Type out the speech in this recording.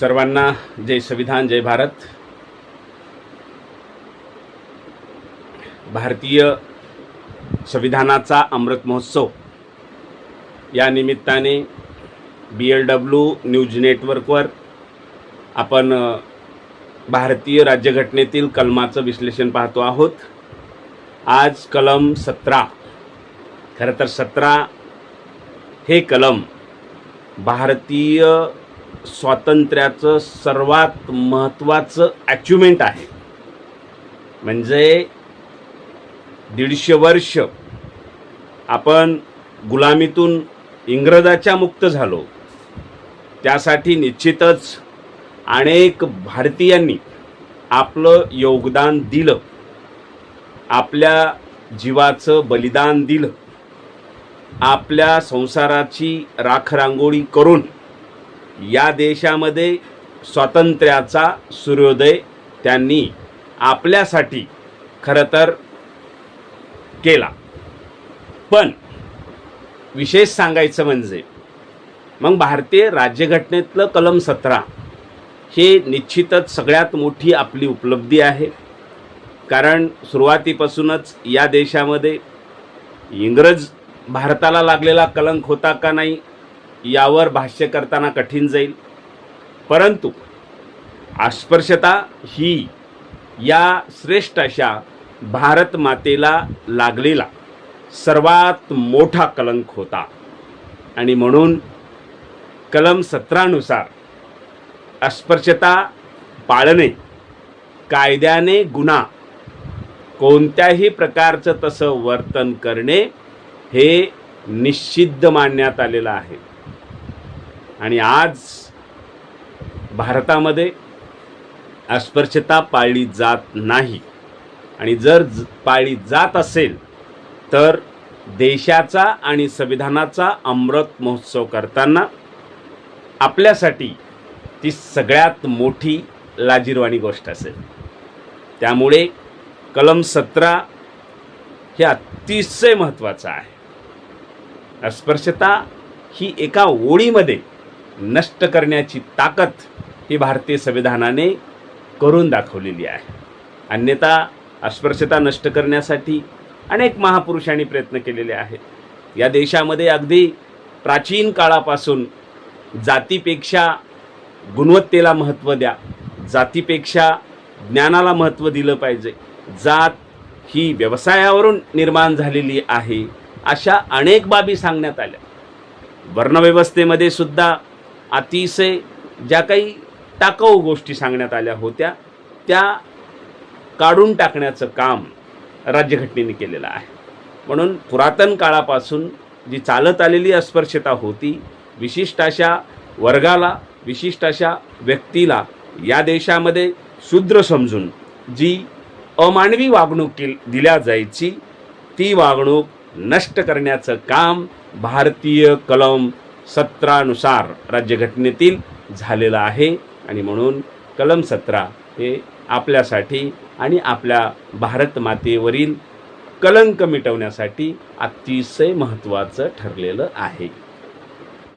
सर्वांना जय संविधान जय भारत. भारतीय संविधानाचा अमृत महोत्सव. या निमित्ताने बी एल डब्ल्यू न्यूज नेटवर्कवर आपण भारतीय राज्यघटनेतील कलमाचं विश्लेषण पाहतो आहोत. आज कलम सतरा. खरं तर सतरा हे कलम भारतीय स्वातंत्र्याचं सर्वात महत्त्वाचं ॲच्युमेंट आहे. म्हणजे दीडशे वर्ष आपण गुलामीतून इंग्रजाच्या मुक्त झालो. त्यासाठी निश्चितच अनेक भारतीयांनी आपलं योगदान दिलं. आपल्या जीवाचं बलिदान दिलं. आपल्या संसाराची राखरांगोळी करून या देशामध्ये स्वातंत्र्याचा सूर्योदय त्यांनी आपल्यासाठी खरं तर केला. पण विशेष सांगायचं म्हणजे मग भारतीय राज्यघटनेतलं कलम सतरा हे निश्चितच सगळ्यात मोठी आपली उपलब्धी आहे. कारण सुरुवातीपासूनच या देशामध्ये इंग्रज भारताला लागलेला कलंक होता का नाही यावर भाष्य करताना कठीण जाईल. परंतु अस्पृश्यता ही या श्रेष्ठ अशा भारत मातेला लागलेला सर्वात मोठा कलंक होता. आणि म्हणून कलम सतरानुसार अस्पृश्यता पाळणे कायद्याने गुन्हा कोणत्याही प्रकारचं तसं वर्तन करणे हे निषिद्ध मानण्यात आलेलं आहे. आणि आज भारतामध्ये अस्पृश्यता पाळली जात नाही. आणि जर ज- पाळली जात असेल तर देशाचा आणि संविधानाचा अमृत महोत्सव करताना आपल्यासाठी ती सगळ्यात मोठी लाजिरवाणी गोष्ट असेल. त्यामुळे कलम सतरा हे अतिशय महत्त्वाचं आहे. अस्पृश्यता ही एका ओळीमध्ये नष्ट करण्याची ताकद ही भारतीय संविधानाने करून दाखवलेली आहे. अन्यथा अस्पृश्यता नष्ट करण्यासाठी अनेक महापुरुषांनी प्रयत्न केलेले आहेत. या देशामध्ये अगदी प्राचीन काळापासून जातीपेक्षा गुणवत्तेला महत्त्व द्या जातीपेक्षा ज्ञानाला महत्त्व दिलं पाहिजे. जात ही व्यवसायावरून निर्माण झालेली आहे अशा अनेक बाबी सांगण्यात आल्या. वर्णव्यवस्थेमध्ये सुद्धा अतिशय ज्या काही टाकाऊ गोष्टी सांगण्यात आल्या होत्या त्या काढून टाकण्याचं काम राज्यघटनेने केलेलं आहे. म्हणून पुरातन काळापासून जी चालत आलेली अस्पृश्यता होती विशिष्ट अशा वर्गाला विशिष्ट अशा व्यक्तीला या देशामध्ये शूद्र समजून जी अमानवी वागणूक केल दिल्या जायची ती वागणूक नष्ट करण्याचं काम भारतीय कलम सत्रानुसार राज्यघटनेतील झालेलं आहे आणि म्हणून कलम सतरा हे आपल्यासाठी आणि आपल्या भारत मातेवरील कलंक मिटवण्यासाठी अतिशय महत्त्वाचं ठरलेलं आहे.